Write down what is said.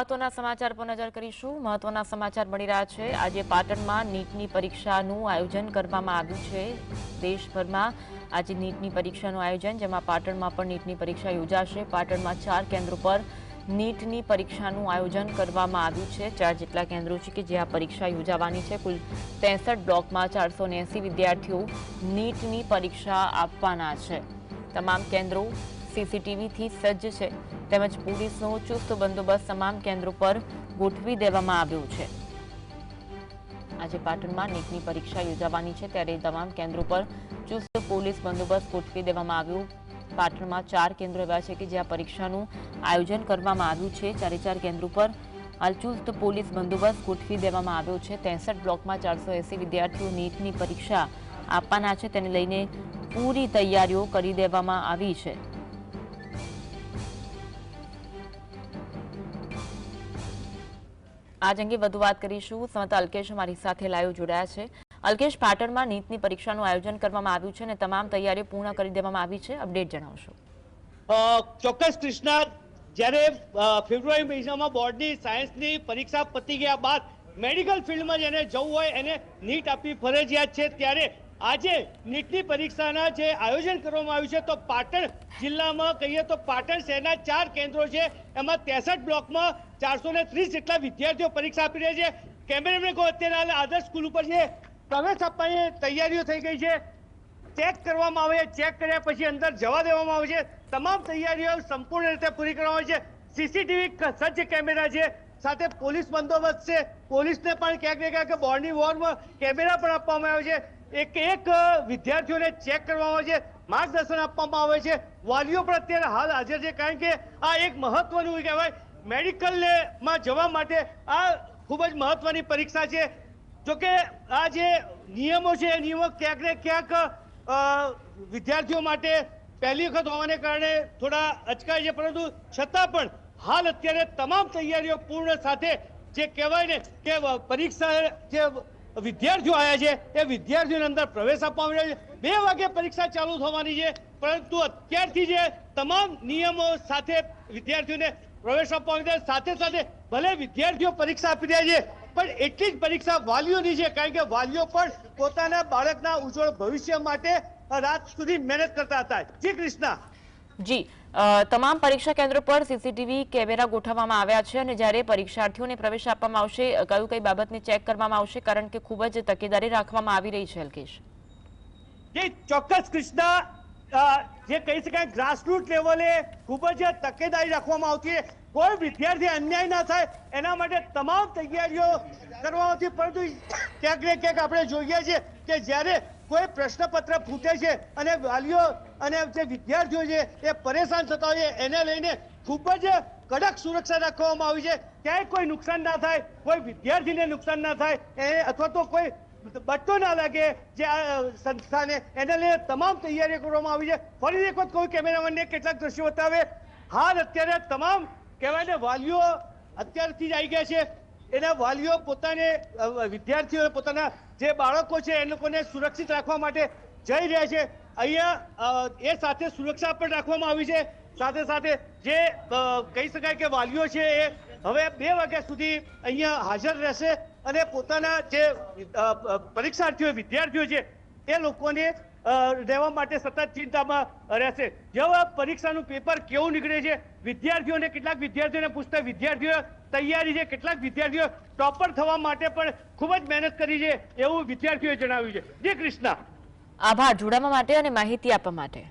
મહત્વના સમાચાર પર નજર કરીશું. મહત્વના સમાચાર મળી રહ્યા છે. આજે પાટણમાં નીટની પરીક્ષાનું આયોજન કરવામાં આવ્યું છે. દેશભરમાં આજે નીટની પરીક્ષાનું આયોજન, જેમાં પાટણમાં પણ નીટની પરીક્ષા યોજાશે. પાટણમાં ચાર કેન્દ્રો પર નીટની પરીક્ષાનું આયોજન કરવામાં આવ્યું છે. ચાર જેટલા કેન્દ્રો છે કે જે આ પરીક્ષા યોજાવાની છે. કુલ ત્રેસઠ બ્લોકમાં ચારસો વિદ્યાર્થીઓ નીટની પરીક્ષા આપવાના છે. તમામ કેન્દ્રો સીસીટીવીથી સજ્જ છે. તેમજ પોલીસનો ચુસ્ત બંદોબસ્ત તમામ કેન્દ્રો પર ગોઠવી દેવામાં આવ્યો છે. આજે પાટણમાં નીટની પરીક્ષા યોજાવાની છે, ત્યારે તમામ કેન્દ્રો પર ચુસ્ત પોલીસ બંદોબસ્ત ગોઠવી દેવામાં આવ્યો. પાટણમાં ચાર કેન્દ્રો એવા છે કે જ્યાં પરીક્ષાનું આયોજન કરવામાં આવ્યું છે. ચારે ચાર કેન્દ્રો પર હાલ ચુસ્ત પોલીસ બંદોબસ્ત ગોઠવી દેવામાં આવ્યો છે. ત્રેસઠ બ્લોકમાં ચારસો એસી વિદ્યાર્થીઓ નીટની પરીક્ષા આપવાના છે. તેને લઈને પૂરી તૈયારીઓ કરી દેવામાં આવી છે. આજ અંગે વધુ વાત કરીશું. સમતા અલ્કેશ અમારી સાથે લાઈવ જોડાયા છે. અલ્કેશ, પાટણમાં નીટની પરીક્ષાનું આયોજન કરવામાં આવ્યું છે અને તમામ તૈયારીઓ પૂર્ણ કરી દેવામાં આવી છે. અપડેટ જણાવશો. ચોક્કસ કૃષ્ણા, જ્યારે ફેબ્રુઆરી મહિનામાં બોર્ડની સાયન્સની પરીક્ષા પતી ગયા બાદ મેડિકલ ફિલ્ડમાં જેને જવું હોય એને નીટ આપવી ફરજિયાત છે. ત્યારે આજે નીટની પરીક્ષાના જે આયોજન કરવામાં આવ્યું છે, તો પાટણ જિલ્લામાં કહીએ તો પાટણ શહેરના ચાર કેન્દ્રો છે. એમાં ત્રેસઠ બ્લોકમાં ચારસો ત્રીસ જેટલા વિદ્યાર્થીઓ પરીક્ષા આપી રહ્યા છે. કેમેરામેન કહો, અત્યારે આદર્શ સ્કૂલ ઉપર છે. પ્રવેશ આપવાની તૈયારીઓ થઈ ગઈ છે. ચેક કરવામાં આવે છે ચેક કર્યા પછી અંદર જવા દેવામાં આવે છે. તમામ તૈયારીઓ સંપૂર્ણ રીતે પૂરી કરવામાં આવે છે. સીસીટીવી સજ્જ કેમેરા છે. સાથે પોલીસ બંદોબસ્ત છે. પોલીસને પણ ક્યાંક ને ક્યાંક બોર્ડની વોર્ડમાં કેમેરા પણ આપવામાં આવે છે. એક એક વિદ્યાર્થીઓને ચેક કરવામાં આવે છે, માર્ગદર્શન આપવામાં આવે છે. વાલીઓ પણ અત્યારે હાલ હાજર છે, કારણ કે આ એક મહત્વનું કહેવાય, મેડિકલમાં જવા માટે આ ખૂબ જ મહત્વની પરીક્ષા છે. જોકે આ જે નિયમો છે, એ નિયમો ક્યાંક ને ક્યાંક વિદ્યાર્થીઓ માટે પહેલી વખત હોવાને કારણે થોડા અચકાય છે, પરંતુ છતાં પણ હાલ અત્યારે તમામ તૈયારીઓ પૂર્ણ સાથે જે કહેવાય ને કે પરીક્ષા જે વિદ્યાર્થીઓ આવ્યા છે. એ વિદ્યાર્થીઓને અંદર પ્રવેશ આપવામાં આવ્યો છે. બે વાગે પરીક્ષા ચાલુ થવાની છે. પરંતુ અત્યારથી જે તમામ નિયમો સાથે વિદ્યાર્થીઓને પ્રવેશ આપવામાં આવ્યો સાથે સાથે ભલે વિદ્યાર્થીઓ પરીક્ષા આપી રહ્યા છે, પણ એટલી જ પરીક્ષા વાલીઓની છે. કારણ કે વાલીઓ પણ પોતાના બાળકના ઉજ્જવળ ભવિષ્ય માટે રાત સુધી મહેનત કરતા હતા. જી કૃષ્ણા. જી. તમામ પરીક્ષા કેન્દ્રો પર સીસીટીવી કેમેરા ગોઠવવામાં આવ્યા છે અને જ્યારે પરીક્ષાર્થીઓને પ્રવેશ આપવામાં આવશે કયું કઈ બાબતને ચેક કરવામાં આવશે? કારણ કે ખૂબ જ તકેદારી રાખવામાં આવી રહી છે, અલ્કેશ. ચોક્કસ કૃષ્ણા. જે કહી શકાય ગ્રાસરૂટ લેવલે ખૂબ જ તકેદારી રાખવામાં આવતી કોઈ વિદ્યાર્થી અન્યાય ના થાય, એના માટે તમામ તૈયારીઓ કરવામાં આવતી પરંતુ ક્યાંક ને ક્યાંક આપણે જોઈએ છીએ કે જ્યારે કોઈ પ્રશ્નપત્ર ફૂટે છે અને વાલીઓ અને જે વિદ્યાર્થીઓ છે એ પરેશાન થતા હોય એને લઈને ખૂબ જ કડક સુરક્ષા રાખવામાં આવી છે. ક્યાંય કોઈ નુકસાન ના થાય, કોઈ વિદ્યાર્થીને નુકસાન ના થાય, એ અથવા તો કોઈ બટ્ટો ના લાગે જે આ સંસ્થાને, એને લઈને તમામ તૈયારીઓ કરવામાં આવી છે. ફરી એક વખત કોઈ કેમેરામેનને કેટલાક દ્રશ્યો બતાવે. હાલ અત્યારે તમામ કહેવાય ને, વાલીઓ અત્યારથી જ આવી ગયા છે. એના વાલીઓ પોતાને વિદ્યાર્થીઓ પોતાના જે બાળકો છે એ લોકોને સુરક્ષિત રાખવા માટે જઈ રહ્યા છે. અહીંયા એ સાથે સુરક્ષા પણ રાખવામાં આવી છે. સાથે સાથે જે કહી શકાય કે વાલીઓ છે એ હવે બે વાગ્યા સુધી અહીંયા હાજર રહેશે અને પોતાના જે પરીક્ષાર્થીઓ, વિદ્યાર્થીઓ છે એ લોકોને રહેવા માટે સતત ચિંતામાં રહેશે. જેવા પરીક્ષાનું પેપર કેવું નીકળે છે? વિદ્યાર્થીઓને કેટલાક વિદ્યાર્થીઓને પૂછતા વિદ્યાર્થીઓ તૈયારી છે, કેટલાક વિદ્યાર્થીઓ ટોપર થવા માટે પણ ખૂબ જ મહેનત કરી છે એવું વિદ્યાર્થીઓએ જણાવ્યું છે. જય કૃષ્ણ. આભાર. જોડાવા માટે અને માહિતી આપવા માટે.